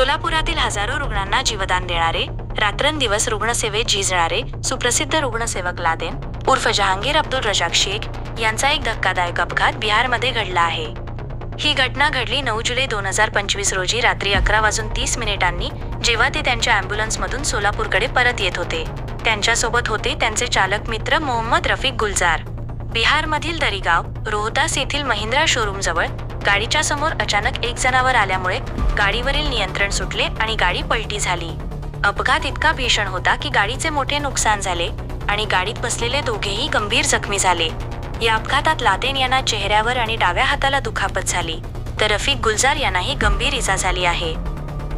सोलापुरातील हजारो रुग्णांना जीवदान देणारे रात्रंदिवस रुग्णसेवेत झिजणारे सुप्रसिद्ध रुग्णसेवक लादेन उर्फ जहांगीर अब्दुल रजाक शेख यांचा एक धक्कादायक अपघात बिहारमध्ये घडला आहे. ही घटना घडली नऊ जुलै दोन हजार पंचवीस रोजी रात्री अकरा वाजून तीस मिनिटांनी जेव्हा ते त्यांच्या अँब्युलन्समधून सोलापूरकडे परत येत होते. त्यांच्यासोबत होते त्यांचे चालक मित्र मोहम्मद रफिक गुलजार. बिहारमधील दरिगाव रोहतास येथील महिंद्रा शोरूमजवळ गाडीच्या समोर अचानक एक जनावर आल्यामुळे गाडीवरील नियंत्रण सुटले आणि गाडी पलटी झाली. अपघात इतका भीषण होता की गाडीचे मोठे नुकसान झाले आणि गाडीत बसलेले दोघेही गंभीर जखमी झाले. या अपघातात लादेन यांना चेहऱ्यावर आणि डाव्या हाताला दुखापत झाली तर रफिक गुलजार यांनाही गंभीर इजा झाली आहे.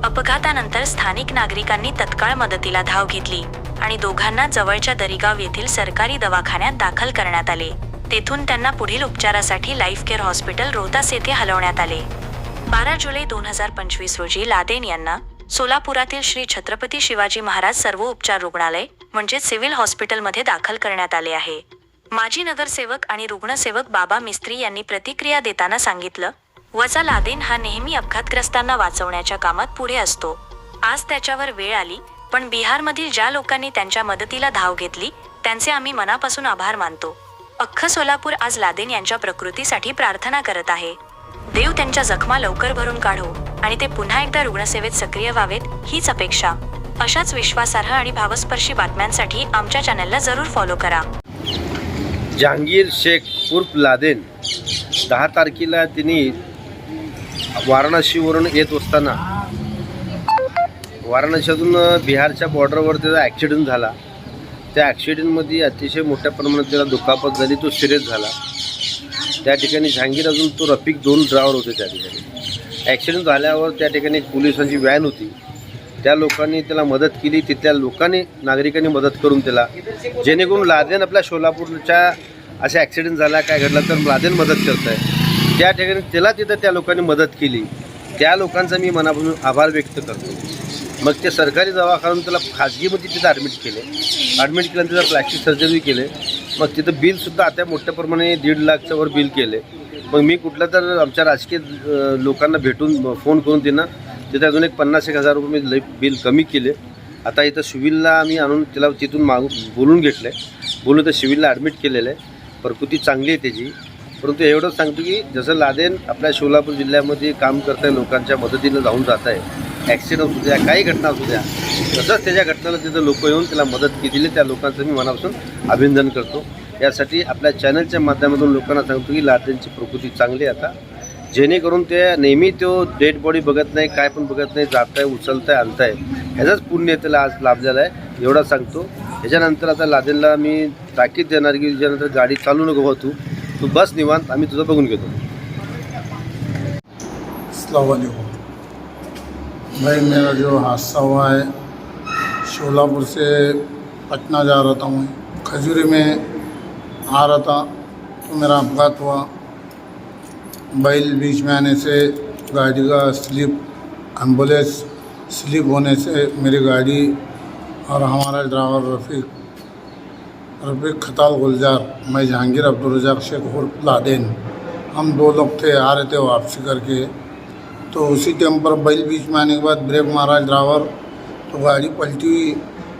अपघातानंतर स्थानिक नागरिकांनी तत्काळ मदतीला धाव घेतली आणि दोघांना जवळच्या दरिगाव येथील सरकारी दवाखान्यात दाखल करण्यात आले. तेथून त्यांना पुढील उपचारासाठी लाईफ केअर हॉस्पिटल रोहतास येथे हलवण्यात आले. बारा जुलै दोन हजार पंचवीस रोजी लादेन यांना सोलापुरातील श्री छत्रपती शिवाजी महाराज सर्व उपचार रुग्णालय म्हणजे सिव्हिल हॉस्पिटलमध्ये दाखल करण्यात आले आहे. माजी नगरसेवक आणि रुग्णसेवक बाबा मिस्त्री यांनी प्रतिक्रिया देताना सांगितलं वजा लादेन हा नेहमी अपघातग्रस्तांना वाचवण्याच्या कामात पुढे असतो. आज त्याच्यावर वेळ आली पण बिहारमधील ज्या लोकांनी त्यांच्या मदतीला धाव घेतली त्यांचे आम्ही मनापासून आभार मानतो. अख्खं सोलापूर आज लादेन यांच्या प्रकृतीसाठी प्रार्थना करत आहे. देव त्यांच्या जखमा लवकर भरून काढो आणि ते पुन्हा एकदा रुग्णसेवेत सक्रिय व्हावेत हीच अपेक्षा. अशाच विश्वासार्ह आणि भावस्पर्शी बातम्यांसाठी आमच्या चॅनलला जरूर फॉलो करा. जहांगीर शेख उर्फ लादेन दहा तारखेला तिने वाराणसीवरून येत असताना वाराणसीतून बिहारच्या बॉर्डरवर त्याचा ॲक्सिडेंट झाला. त्या ॲक्सिडेंटमध्ये अतिशय मोठ्या प्रमाणात त्याला दुखापत झाली तो सिरियस झाला. त्या ठिकाणी जहांगीर अजून तो रफिक दोन ड्रायव्हर होते त्या ठिकाणी. ॲक्सिडेंट झाल्यावर त्या ठिकाणी पोलिसांची व्हॅन होती. त्या लोकांनी त्याला मदत केली. तिथल्या लोकांनी नागरिकांनी मदत करून त्याला जेणेकरून लादेन आपल्या सोलापूरच्या असा ॲक्सिडेंट झाला काय घडला तर लादेन मदत करत आहे त्या ठिकाणी त्याला तिथं त्या लोकांनी मदत केली. त्या लोकांचा मी मनापासून आभार व्यक्त करतो. मग ते सरकारी दवाखान्यातून त्याला खाजगीमध्ये तिथं ॲडमिट केले. ॲडमिट केल्यानंतर त्याला प्लॅस्टिक सर्जरी केले. मग तिथं बिलसुद्धा आता मोठ्या प्रमाणे दीड लाखच्या वर बिल केले. मग मी कुठलं तर आमच्या राजकीय लोकांना भेटून फोन करून त्यांना तिथं अजून एक पन्नास एक हजार रुपये मी लई बिल कमी केले. आता इथं शिविलला आम्ही आणून तिला तिथून मागू बोलून घेतलं. आहे बोलून तर शिविलला ॲडमिट केलेलं आहे. प्रकृती चांगली आहे त्याची. परंतु एवढंच सांगतो की जसं लादेन आपल्या सोलापूर जिल्ह्यामध्ये काम करत आहे लोकांच्या मदतीनं जाऊन जात आहे ॲक्सिडेंट असू द्या काही घटना असू द्या तसंच त्याच्या घटनेला तिथं लोक येऊन त्याला मदत केलेली त्या लोकांचं मी मनापासून अभिनंदन करतो. यासाठी आपल्या चॅनलच्या माध्यमातून लोकांना सांगतो की लादेनची प्रकृती चांगली आता. जेणेकरून ते नेहमी तो डेड बॉडी बघत नाही काय पण बघत नाही जात आहे उचलत आहे आणत आहे ह्याचाच पुण्य त्याला आज लाभलेला आहे एवढा सांगतो. ह्याच्यानंतर आता लादेनला मी ताकीद देणार की त्याच्यानंतर गाडी चालू नको हो तू. तू बस निवांत आम्ही तुझं बघून घेतो. भाई, मेरा जो हादसा हुआ है, शोलापुर से पटना जा रहा था मैं। खजूरी में आ रहा था तो मेरा अपघात हुआ। बैल बीच में आने से, गाड़ी का स्लिप, एंबुलेंस स्लिप होने से मेरी गाड़ी और हमारा ड्राइवर रफ़ीक रफ़ीक खताल गुलजार, मैं जहांगीर अब्दुल रजाक शेख उर्फ़ लादेन। हम दो लोग थे, आ रहे थे वापसी करके। तो उसी टाइम पर बैल बीच में आने के बाद ब्रेक मारा ड्राइवर तो गाड़ी पलटी हुई।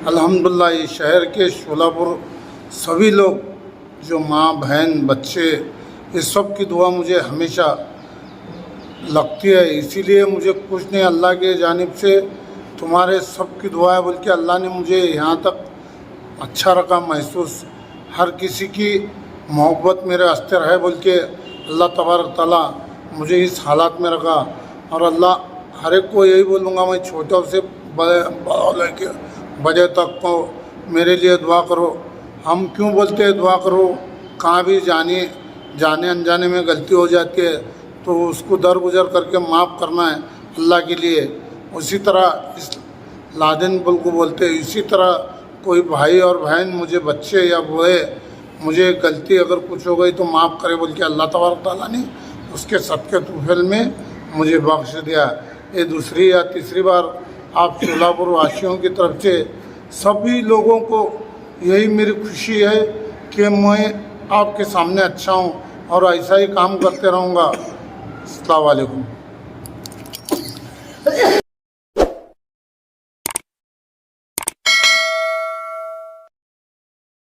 अल्हम्दुलिल्लाह, ये शहर के शोलापुर सभी लोग, जो माँ, बहन, बच्चे इस सब की दुआ मुझे हमेशा लगती है। इसीलिए मुझे कुछ नहीं, अल्लाह के जानिब से तुम्हारे सब की दुआ है बोल के अल्लाह ने मुझे यहाँ तक अच्छा रखा महसूस। हर किसी की मोहब्बत मेरे हस्ते है बोल के अल्लाह तबारक ताला मुझे इस हालात में रखा। और अल्लाह हर एक को यही बोलूँगा, मैं छोटों से बड़े लेके बड़े तक को मेरे लिए दुआ करो। हम क्यों बोलते हैं दुआ करो? कहाँ भी जाने जाने अनजाने में गलती हो जाती है तो उसको दर गुजर करके माफ़ करना है अल्लाह के लिए। उसी तरह इस लादेन बुल को बोलते हैं, इसी तरह कोई भाई और बहन, मुझे बच्चे या बूढ़े, मुझे गलती अगर कुछ हो गई तो माफ़ करे, बोल के अल्लाह तबारक ने उसके सबके तुफेल में मुझे बख्श दिया। ये दूसरी या तीसरी बार आप सोलापुर वासियों की तरफ़ से सभी लोगों को यही मेरी खुशी है कि मैं आपके सामने अच्छा हूँ और ऐसा ही काम करते रहूँगा। अल्लाह वालेकुम।